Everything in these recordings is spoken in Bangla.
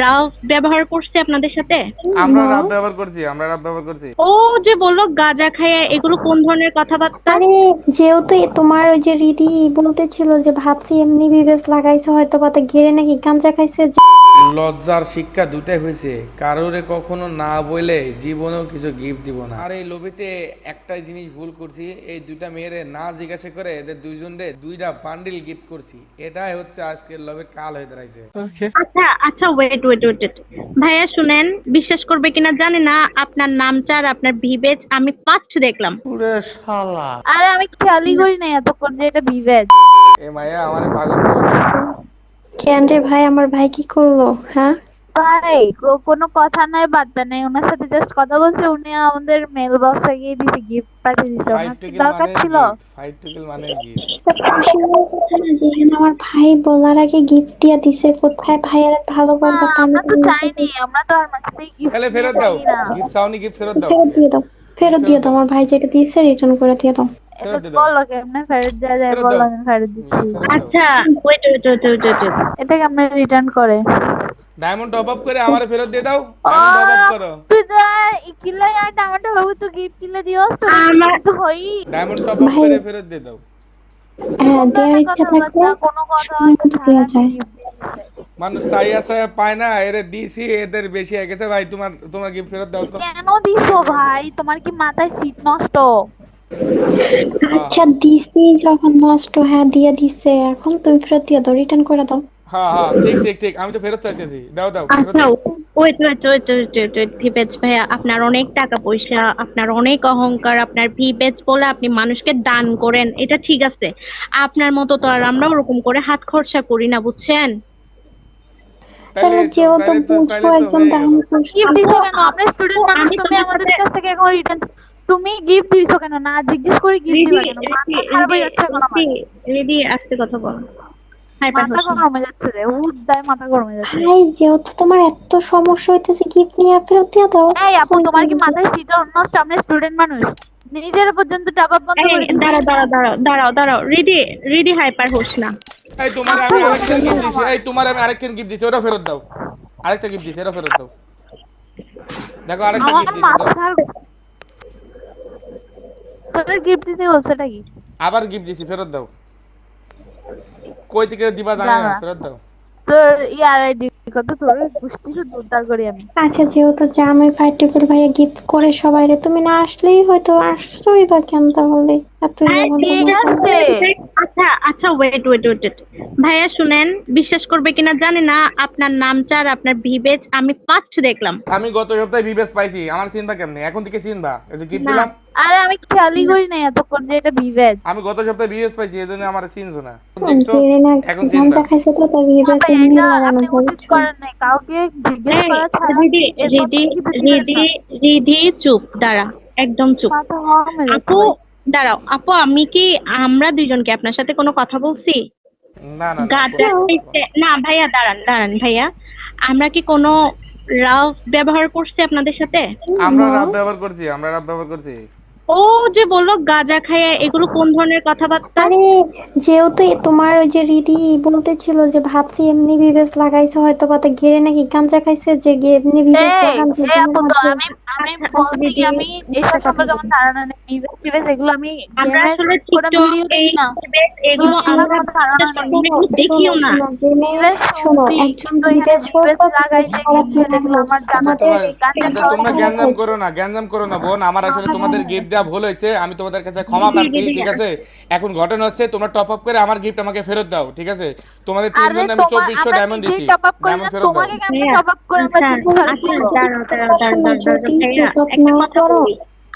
রাফ ব্যবহার করছে আপনাদের সাথে? আমরা রাত ব্যবহার করছি আমরা রাত ব্যবহার করছি। ও যে বলল গাঁজা খায় এগুলো কোন ধরনের কথাবার্তা? আরে যেহেতু তোমার ওই যে রিদি বলতেছিল যে ভাবছি এমনি বিবেচ লাগাইছে হয়তো বা তা ঘিরে নাকি গাঞ্জা খাইছে। লজ্জার শিক্ষা দুটাই হয়েছে। কারোরে কখনো না বলে জীবনেও কিছু গিফট দিব না। আর এই লোভিতে একটাই জিনিস ভুল করছি এই দুইটা মেয়েরে না জিজ্ঞাসা করে এদের দুইজনরে দুইটা বান্ডিল গিফট করছি। এটাই হচ্ছে আজকের লোভের কাল হয়ে দাঁড়াইছে। আচ্ছা আচ্ছা ওয়েট ওয়েট ওয়েট ভাইয়া শুনেন বিশ্বাস করবে কিনা জানি না আপনার নামটা আর আপনার ভিভেজ আমি ফার্স্ট দেখলাম। আরে আমি খেয়ালই করি না এতক্ষণ যে এটা ভিভেজ এ মায়া আমারে পাগল। কেন রে ভাই আমার ভাই কি করল হ্যাঁ? ভাই কো- কোনো কথা নাই বার্তা নাই। ওনার সাথে জাস্ট কথা বলছে উনি আমাদের মেল বক্সে গিয়ে দিছে গিফট পাঠিয়ে দিছে। ওনার দরকার মানে ছিল? ফাইভ টুকেল মানে গিফট আমার ভাই বলার আগে গিফট দিয়ে দিছে কোথায় ভাইয়ের ভালো না, বলব আমরা তো চাইনি আমরা তো আর মাঝে থেকে গিফট তাহলে ফেরত দাও। গিফট চাওনি গিফট ফেরত দাও। ফেরত দিয়ে দাও ফেরত দিয়ে দাও আমার ভাই যেটা দিয়েছে রিটার্ন করে দিয়ে দাও। বলো কেমনে ফেরত দেওয়া যায় ফেরত বলো আমি ফেরত দিচ্ছি। আচ্ছা। Wait wait wait wait wait এটা কেমনে রিটার্ন করে? ডায়মন্ড টপ আপ করে আমারে ফেরত দিয়ে দাও। ডায়মন্ড টপ আপ করো। তুই তো কিলে আই টামাটো বাবু তো গিফট কিলে দিও তো আমার- তো হই। ডায়মন্ড টপ আপ করে ফেরত দিয়ে দাও। হ্যাঁ দেওয়ার ইচ্ছা থাকলে কোনো কথা দেওয়া যায়। মানুষ চাই আছে পায় না এরে দিছি এদের বেশি হয়ে গেছে ভাই তোমার তোমার গিফট ফেরত দাও তো। কেন দিছো ভাই? তোমার কি মাথায় সিট নষ্ট? আচ্ছা। দিছি যখন নষ্ট হ্যাঁ দিয়ে দিছে এখন তুমি ফেরত দিয়ে দাও রিটার্ন করে দাও। হ্যাঁ হ্যাঁ ঠিক ঠিক ঠিক। আমি তো ফেরত চাইতেছি। দাও দাও আচ্ছা wait wait wait wait wait wait ভাইয়া আপনার অনেক টাকা পয়সা আপনার অনেক অহংকার আপনার ভিভেজ বলে আপনি মানুষকে দান করেন এটা ঠিক আছে। আপনার মতো তো আর আমরা ওরকম করে হাত খরচা করি না বুঝছেন? তাহলে তো- দাম আমরা স্টুডেন্ট মানুষ তুমি আমাদের কাছ থেকে এখন রিটার্ন তুমি গিফট দিছো কেন? না জিজ্ঞেস করে গিফট দিবা কেন? মাথা খারাপ হয়ে যাচ্ছে এখন আমার। রেডি আসতে কথা বল। মাথা গরম হয়ে যাচ্ছে রে উদ্দায় মাথা গরম হয়ে যাচ্ছে ভাই যেহেতু তোমার এত সমস্যা হইতেছে গিফট নিয়ে ফেরত দিয়ে দাও। এই আপু তোমার কি মাথায় সিট নষ্ট আমরা স্টুডেন্ট মানুষ? নিজের পর্যন্ত টাকা বন্ধ করে দাঁড়াও দাঁড়াও দাঁড়াও দাঁড়াও দাঁড়াও রেডি রেডি হাইপার হোস না। এই তোমার আমি আরেকটা গিফট দিছি এই তোমার আমি আরেকটা গিফট দিছি ওটা ফেরত দাও। আরেকটা গিফট দিছি এটা ফেরত দাও। দেখো আরেকটা গিফট দিছি তোর গিফট দিতে কি? আবার গিফট দিছি ফেরত দাও। কই থেকে দিবা জানি না। ফেরত দাও। তোর ইয়ার আইডি কত তোর গুষ্টি উদ্ধার করি আমি। আচ্ছা যেহেতু ভাইয়া গিফট করে সবাই রে তুমি না আসলেই হয়তো আসছোই বা কেন তাহলে? এত ঠিক আছে। আচ্ছা আচ্ছা ওয়েট ওয়েট ওয়েট ভাইয়া শুনেন বিশ্বাস করবে কিনা জানি না আপনার নামটা আর আপনার ভিভেজ আমি ফার্স্ট দেখলাম। আমি গত সপ্তাহে বিবেস পাইছি আমার চিন্তা কেমনে? এখন থেকে চিনবা। এই যে গিফট দিলাম আরে আমি খেয়ালই করি নাই এতক্ষণ যে এটা বিভেদ। আমি গত সপ্তাহে বিবেস পাইছি এই জন্য আমার চিনছো না দেখছ? না এখন চিনবা খাইছে তো তাই এটা লাগানো আপনি উচিত করেন নাই কাউকে জিজ্ঞেস করা ছাড়া রিদি রিদি রিদি চুপ দাঁড়া একদম চুপ। যাচ্ছে আপু দাঁড়াও আপু আমি কি আমরা দুইজনকে আপনার সাথে কোনো কথা বলছি? না না না না ভাইয়া দাঁড়ান দাঁড়ান ভাইয়া। আমরা কি কোনো রাফ ব্যবহার করছি আপনাদের সাথে? আমরা রাত ব্যবহার করছি আমরা রাত ব্যবহার করছি। ও যে বলল গাঁজা খায় এগুলো কোন ধরনের কথাবার্তা? আরে যেহেতু তোমার ওই যে রিদি বলতেছিল যে ভাবছি এমনি বিবেচ লাগাইছে হয়তো বা তা ঘিরে নাকি গাঞ্জা খাইছে যে গিয়ে এমনি বিবেচ আপু আমি আমি আচ্ছা, বলছি আমি এসব সম্পর্কে আমার ধারণা নেই বিভেদ টিভেদ এগুলো আমি আমরা আসলে এগুলো আমরা কোনো ধারণা নেই। এগুলো দেখিও না। শোনো শুনছি, একজন এখানে বিবেচ লাগাইছে আমার জানা আচ্ছা নেই। গাঞ্জা আচ্ছা খাওয়া তোমরা গ্যাঞ্জাম করো না গ্যাঞ্জাম করো না বোন। আমার আসলে তোমাদের গিফট দেওয়া ভুল হয়েছে আমি তোমাদের কাছে ক্ষমা প্রার্থী ঠিক আছে? এখন ঘটনা হচ্ছে তোমরা টপ আপ করে আমার গিফট আমাকে ফেরত দাও ঠিক আছে? তোমাদের আরে তিনজন আমি চব্বিশশো ডায়মন্ড দিচ্ছি টপ আপ করি ডায়মন্ড ফেরত দাও।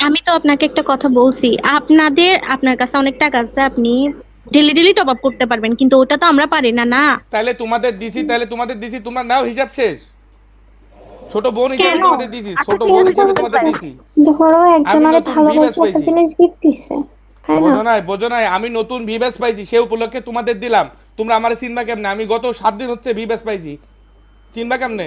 আমি তো আপনাকে একটা কথা বলছি আপনাদের আপনার কাছে অনেক টাকা আছে আপনি ডেলি ডেলি টপ আপ করতে পারবেন কিন্তু ওটা তো আমরা পারি না না। তাহলে তোমাদের দিছি তাহলে তোমাদের দিছি তোমরা নাও হিসাব শেষ। ছোট বোন হিসেবে তোমাদের দিছি আচ্ছা, ছোট বোন হিসেবে তোমাদের দিছি। ধরো একজন আরও ভালো বিবেচ একটা জিনিস গিফট দিছে বোঝো নাই বোঝো নাই আমি নতুন ভিবেস পাইছি সে উপলক্ষে তোমাদের দিলাম। তোমরা আমার চিনবা কেমনে? আমি গত সাত দিন হচ্ছে ভিবেস পাইছি। চিনবা কেমনে?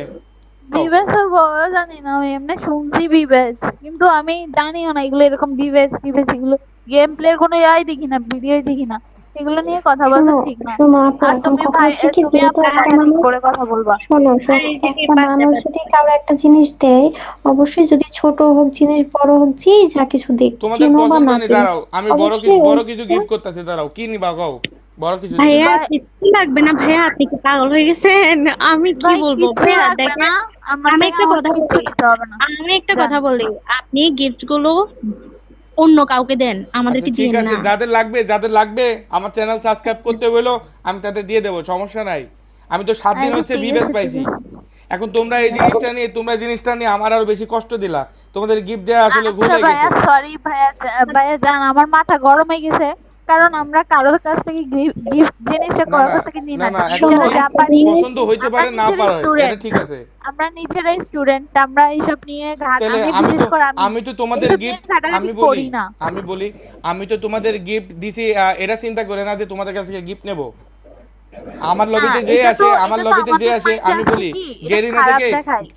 বিবেচের বড় জানি না আমি এমনি শুনছি বিবেচ কিন্তু আমি জানিও না এগুলো এরকম বিবেচ টিবেচ এগুলো গেম প্লের কোনো ইয়াই দেখি না ভিডিও দেখি না। এগুলো নিয়ে কথা বলা ঠিক না। আর তুমি ভাই তুমি আপনার একটা ঠিক মানুষ করে কথা বলবা। শোনো যে একটা মানুষ যদি কারও একটা জিনিস দেয় অবশ্যই যদি ছোট হোক জিনিস বড় হোক যেই যা কিছু দিক তোমাদের পছন্দ না নেই দাঁড়াও আমি বড় কিছু বড় কিছু গিফট করতেছি দাঁড়াও কি নিবা কও? বড় কিছু। ভাইয়া কিছু লাগবে না? ভাইয়া আপনি কি পাগল হয়ে গেছেন? আমি কি বলব? ভাইয়া দেখেন আমি একটা কথা আমি একটা কথা বলি। আপনি গিফটগুলো অন্য কাউকে দেন আমাদেরকে আচ্ছা, ঠিক দিন আছে না। যাদের লাগবে যাদের লাগবে আমার চ্যানেল সাবস্ক্রাইব করতে বলো আমি তাদের দিয়ে দেবো সমস্যা নাই। আমি তো সাত দিন হচ্ছে বিবেস পাইছি। এখন তোমরা এই জিনিসটা নিয়ে তোমরা জিনিসটা নিয়ে আমার আরও বেশি কষ্ট দিলা। তোমাদের গিফট দেয়া আসলে ভুল হয়ে গেছে। সরি ভাইয়া ভাইয়া জান আমার মাথা গরম হয়ে গেছে। কারণ আমরা কারোর কাছ থেকে গিফট জিনিসটা কারোর কাছ থেকে নিই না। শোনো, জিনিস- পছন্দ হইতে পারে না পারে এটা ঠিক আছে। আমরা নিজেরাই স্টুডেন্ট আমরা এইসব নিয়ে ঘাট আমি আমি বিশেষ করে আমি তো তোমাদের গিফট আমি বলি না। আমি বলি আমি তো তোমাদের গিফট দিছি এটা চিন্তা করে না যে তোমাদের কাছ থেকে গিফট নেব। আমার লবিতে যে আসে আমার লবিতে যে আসে আমি বলি গেরিনা থেকে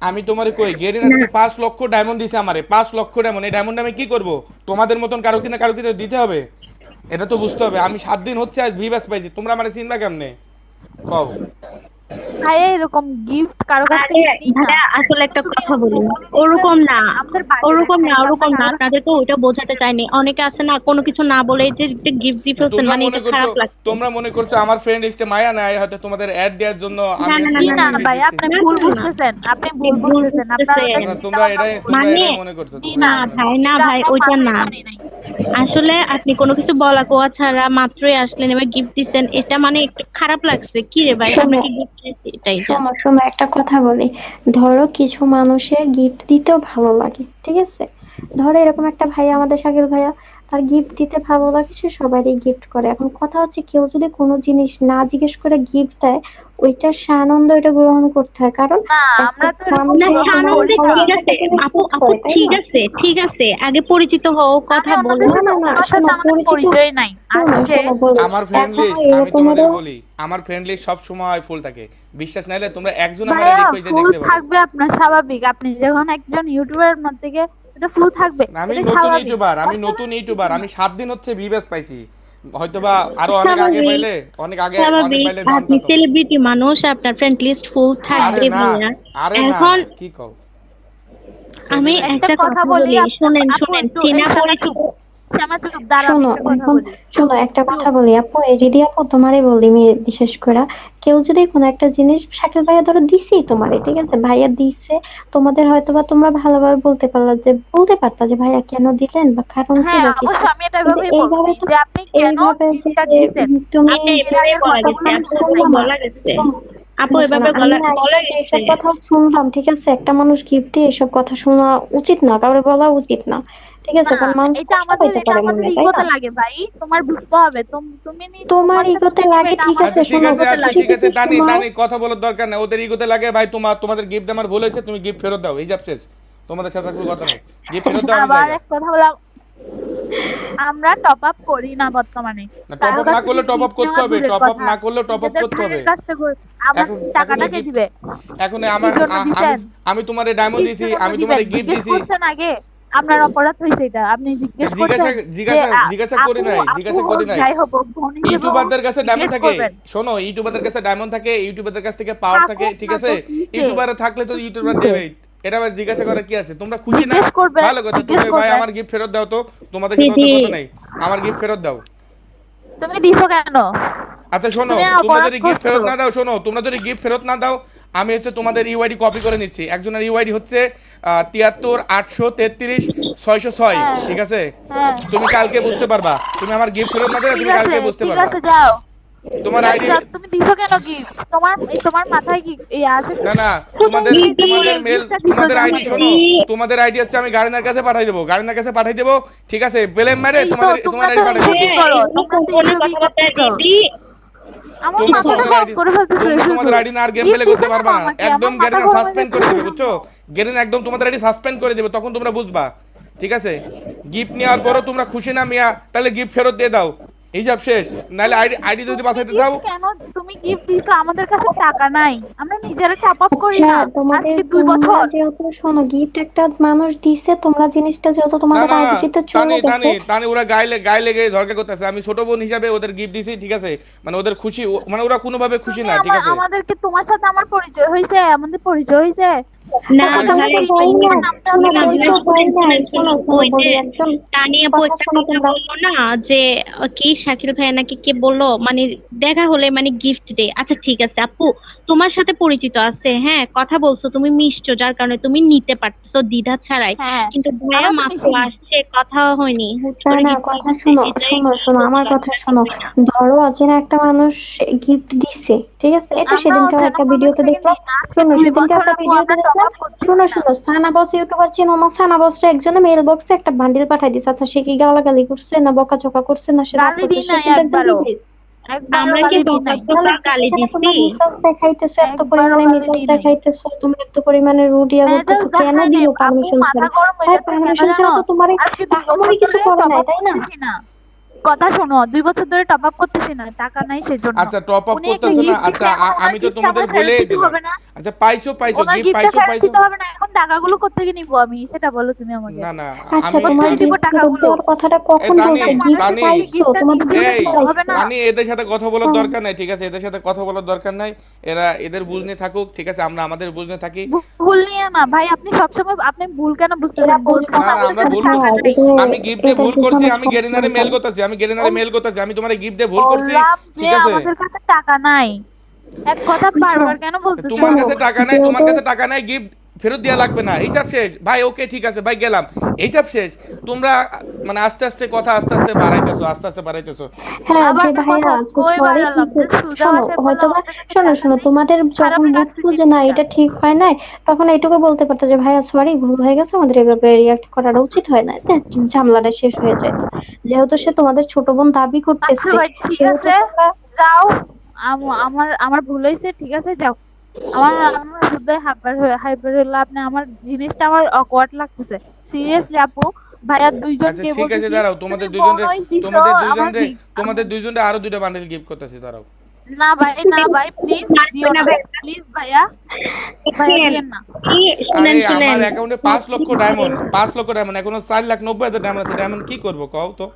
আমি তোমার কই গেরিনা থেকে পাঁচ লক্ষ ডায়মন্ড দিছে আমারে পাঁচ লক্ষ ডায়মন্ড এই ডায়মন্ড আমি কি করব? তোমাদের মতন কারও কিনা কারও কিনা দিতে হবে? এটা তো বুঝতে হবে। আমি সাত দিন হচ্ছে আজ ভিভাস পাইছি। তোমরা আমার চিন্তা কেমনে? কও। ভাইয়া এরকম গিফট কারও কাছ থেকে না। আসলে একটা কথা বলি। ওরকম না ওরকম না ওরকম না। আপনাদের তো ওইটা বোঝাতে চাইনি। অনেকে আছে না কোনো কিছু না বলে যে গিফট দিয়ে ফেলছেন মানে মনে এটা খারাপ লাগছে। তোমরা মনে করছ আমার ফ্রেন্ড লিস্টে মায়া নাই হয়তো তোমাদের অ্যাড দেওয়ার জন্য আমি না, না, ভাই আপনি ভুল। বুঝতেছেন আপনি ভুল বুঝতেছেন। আপনার। ওটা তোমরা এটাই তোমরা মানে- এটাই মনে করছ না ভাই না ভাই ওইটা না। আসলে আপনি কোনো কিছু বলা কোয়া ছাড়া মাত্রই আসলেন এবার গিফট দিচ্ছেন। এটা মানে একটু খারাপ লাগছে। কি রে ভাই। আপনাকে গিফট এটাই শোনো একটা কথা বলি। ধরো কিছু মানুষের গিফট দিতেও ভালো লাগে, ঠিক আছে? ধরো এরকম একটা ভাই আমাদের শাকিল ভাইয়া তার গিফট দিতে ভালো লাগে সে সবারই গিফট করে। এখন কথা হচ্ছে কেউ যদি কোনো জিনিস না জিজ্ঞেস করে গিফট দেয় ওইটা সানন্দ ওইটা গ্রহণ করতে হয়। কারণ আমরা তো ঠিক আছে। আপু আপু ঠিক আছে ঠিক আছে। আগে পরিচিত হও কথা বলো। পরিচয় নাই। আমার ফ্রেন্ড লিস্ট আমি তোমাদের বলি আমার ফ্রেন্ড লিস্ট সব সময় ফুল থাকে। বিশ্বাস নাইলে তোমরা একজন আমার রিকোয়েস্টে দেখতে পারো। থাকবে আপনার স্বাভাবিক। আপনি যখন একজন ইউটিউবারের মধ্যে থেকে এটা ফুল থাকবে আমি নতুন ইউটিউবার আমি নতুন ইউটিউবার আমি সাত দিন হচ্ছে ভিউয়ার্স পাইছি। হয়তোবা আরও অনেক আগে। পাইলে অনেক আগে অনেক পাইলে আপনি সেলিব্রিটি মানুষ আপনার ফ্রেন্ড লিস্ট ফুল আরে থাকবে ভাইয়া। এখন কি কও? আমি একটা কথা বলি, শুনেন শুনেন চিনা পরিচিত শোনো এখন শোনো একটা কথা বলি আপু আপু তোমারই বলি বিশেষ করে কেউ যদি কোনো একটা জিনিস শাকিল ভাইয়া ধরো দিছি তোমারে ঠিক আছে? ভাইয়া দিচ্ছে তোমাদের হয়তো বা তোমরা ভালোভাবে বলতে পারলা যে বলতে পারতা যে ভাইয়া কেন দিলেন বা কারণ কি হ্যাঁ বা কিছু। এইভাবে তো- এইভাবে তুমি বলা আপু বলা এভাবে বলা বলা এসব কথা শুনলাম ঠিক আছে? একটা মানুষ গিফট দিয়ে এসব কথা শোনা উচিত না কাউরে বলা উচিত না ঠিক আছে? কারণ মানুষ এটা আমাদের এটা আমাদের ইগোতে লাগে ভাই তোমার বুঝতে হবে তুমি তোমার ইগোতে লাগে ঠিক আছে আচ্ছা ঠিক আছে আচ্ছা ঠিক আছে দানি দানি কথা বলার দরকার নেই ওদের ইগোতে লাগে ভাই তোমার তোমাদের গিফট আমার ভুল হয়েছে তুমি গিফট ফেরত দাও হিসাব শেষ তোমাদের সাথে কোনো কথা নেই গিফট ফেরত দাও আবার এক কথা বললাম আমরা টপ আপ করি না বর্তমানে। top up না করলে top up করতে হবে, top up না করলে top up করতে হবে। এখন- টাকাটা কে দিবে? এখন আমার? আমি তোমার ডায়মন্ড দিছি আমি তোমার? গিফট দিছি। আগে আপনার অপরাধ হয়েছে এটা। আপনি জিজ্ঞেস জিজ্ঞাসা করছেন জিজ্ঞাসা জিজ্ঞাসা করি নাই জিজ্ঞাসা করি নাই। যাই হোক ইউটিউবারদের কাছে ডায়মন্ড থাকে। শোনো ইউটিউবারদের কাছে ডায়মন্ড থাকে ইউটিউবারদের কাছ থেকে পাওয়ার থাকে ঠিক আছে? ইউটিউবারে থাকলে তো ইউটিউবার দেবে এটা আবার জিজ্ঞাসা কি আছে? তোমরা খুশি না? ভালো কথা তুমি ভাই আমার গিফট ফেরত দাও তো। তোমাদের সাথে কথা নাই। আমার গিফট ফেরত দাও। তুমি দিছো কেন? আচ্ছা শোনো তোমরা যদি গিফট ফেরত না দাও শোনো তোমরা যদি গিফট ফেরত না দাও আমি হচ্ছে তোমাদের ইউআইডি কপি করে নিচ্ছি। একজনের ইউআইডি হচ্ছে তিয়াত্তর আটশো তেত্রিশ ছয়শো ছয় হ্যাঁ। ঠিক আছে? হ্যাঁ। তুমি কালকে বুঝতে পারবা। তুমি আমার গিফট ফেরত না দিলে তুমি কালকে বুঝতে পারবা। তোমার আইডি তুমি দিছো কেন গিফট তোমার তোমার মাথায় কি এই আছে? না না তোমাদের তোমাদের মেল তোমাদের আইডি। শোনো তোমাদের আইডি হচ্ছে আমি গাড়িনার কাছে পাঠাই দেবো গাড়িনার কাছে পাঠাই দেবো ঠিক আছে? বেলেম মেরে তোমাদের তোমার আইডি পাঠাই এই দেবো করো, তোমরা তো এভাবেই কথাবার্তা মাথাটা তোমাদের আইডি না আর গেম প্লে করতে পারবা না। একদম গেরিনা সাসপেন্ড করে। দিবে বুঝছ? গেরিনা একদম তোমাদের আইডি সাসপেন্ড করে দিবে তখন তোমরা বুঝবা ঠিক আছে? গিফট নেওয়ার পরও তোমরা খুশি না মিয়া তাহলে গিফট ফেরত দিয়ে দাও। হিসাব শেষ। নাহলে আইডি আইডি যদি বাঁচাইতে চাও। কেন তুমি গিফট দিছো? আমাদের কাছে টাকা নাই। আমরা নিজেরা টপ আপ করি আচ্ছা না। তোমাদের দুই তোমরা বছর। যেহেতু শোনো গিফট একটা মানুষ দিছে তোমরা জিনিসটা যেহেতু না তোমাদের আইডিতে তানি চলে তানি গেছে তানি ওরা গায়ে লে- গায়ে লেগে ঝরকা করতেছে। আমি ছোট বোন হিসাবে ওদের গিফট দিছি ঠিক আছে? মানে ওদের খুশি মানে ওরা কোনোভাবে খুশি তুমি না ঠিক আছে? আমাদেরকে তোমার সাথে আমার পরিচয় হয়েছে আমাদের পরিচয় হয়েছে না তোমার না, হয় যে কি শাকিল ভাইয়া নাকি কে বলল মানে দেখা হলে মানে গিফট দে আচ্ছা ঠিক আছে আপু সাথে পরিচিত আছে হ্যাঁ কথা বলছো তুমি মিশছো যার কারণে তুমি নিতে পারছ দ্বিধা ছাড়াই। হ্যাঁ কিন্তু ভাইয়া আমরা মাত্র আসছে কথা হয়নি কথা শোনো শোনো শোনো আমার কথা শোনো। ধরো অচেনা একটা মানুষ গিফট দিচ্ছে ঠিক আছে? এটা সেদিনকে একটা ভিডিওতে দেখলাম। শোনো সেদিনকে একটা ভিডিওতে দেখলাম শোনো না। শোনো সানাবস ইউটিউবার চিনো না সানাবসটা একজনে মেল বক্সে একটা বান্ডিল পাঠাই দিছে আচ্ছা সে কি গালাগালি করছে না করছে না সে গালি দিই একজন একবারও। আমরা কি গালি দিছি? দেখাইতেছো এত পরিমাণে। দেখাইতেছো এত রুডিয়া করতেছো কেন পারমিশন ছাড়া হয়ে পারমিশন ছাড়া তো তোমার বছর কিছু করে top তাই না। কথা শোনো দুই বছর ধরে টপ আপ করতেছি না টাকা নাই সেজন্য। আচ্ছা টপ আপ করতেছো না? আচ্ছা আমি তো তোমাদের বলেই দিলাম। আচ্ছা পাইছো পাইছো গিফট পাইছো পাইছো। দিতে হবে না এখন টাকাগুলো কোত্থেকে নিবো আমি? সেটা বলো তুমি আমাকে। না না আচ্ছা আমি তোমার দিব টাকাগুলো? কথাটা কখন বলছে গিফট পাইছো তোমাদের হবে না। আমি এদের সাথে কথা বলার দরকার নাই ঠিক আছে? এদের সাথে কথা বলার দরকার নাই। এরা এদের বুঝনে থাকুক ঠিক আছে? আমরা আমাদের বুঝনে থাকি। ভুল নিয়ে না ভাই আপনি সবসময় আপনি ভুল কেন বুঝতে না, না, আমরা ভুল করছি। আমি গিফট দিয়ে ভুল করছি আমি গেরিনারে মেল করতেছি আমি গেরিনারে মেল করতেছি আমি তোমারে গিফট দিয়ে ভুল করছি ঠিক আছে? আমাদের কাছে টাকা নাই এক কথা বারবার কেন বলতেছো? তোমার কাছে টাকা নাই তোমার কাছে টাকা নাই গিফট ফেরত দেওয়া লাগবে না। এইসব শেষ। ভাই ওকে ঠিক আছে ভাই গেলাম। এইসব শেষ। তোমরা মানে আস্তে আস্তে কথা আস্তে আস্তে বাড়াইতেছো আস্তে আস্তে বাড়াইতেছো। হ্যাঁ শোনো শোনো। তোমাদের যখন বুঝব যে না এটা ঠিক হয় নাই তখন এইটুকু বলতে পারতো যে ভাইয়া সরি ভুল হয়ে গেছে আমাদের এভাবে রিয়াক্ট করাটা উচিত হয় না ঝামেলাটা শেষ হয়ে যায়। যেহেতু সে তোমাদের ছোট বোন দাবি আচ্ছা করতেছে ভাই ঠিক আছে যাও আমার আমার ভুল হয়েছে ঠিক আছে যাও। আমার আমার হৃদয় হাইপার হাইপার হলো আপনি আমার জিনিসটা আমার অকওয়ার্ড লাগতেছে। সিরিয়াসলি আপু ভাইয়া দুইজন আচ্ছা কে ঠিক আছে দাঁড়াও তোমাদের তুমি দুইজনের তোমাদের আমার দুইজনের তোমাদের দুইজনের আরও দুইটা বান্ডেল গিফট করতেছি দাঁড়াও। না ভাই না ভাই প্লিজ দিও না প্লিজ ভাইয়া ভাইয়া দিয়েন না। কি শুনেন। আরে শুনেন আমার অ্যাকাউন্টে পাঁচ লক্ষ ডায়মন্ড পাঁচ লক্ষ ডায়মন্ড এখনও চার লাখ নব্বই হাজার ডায়মন্ড আছে ডায়মন্ড কি করব কও তো।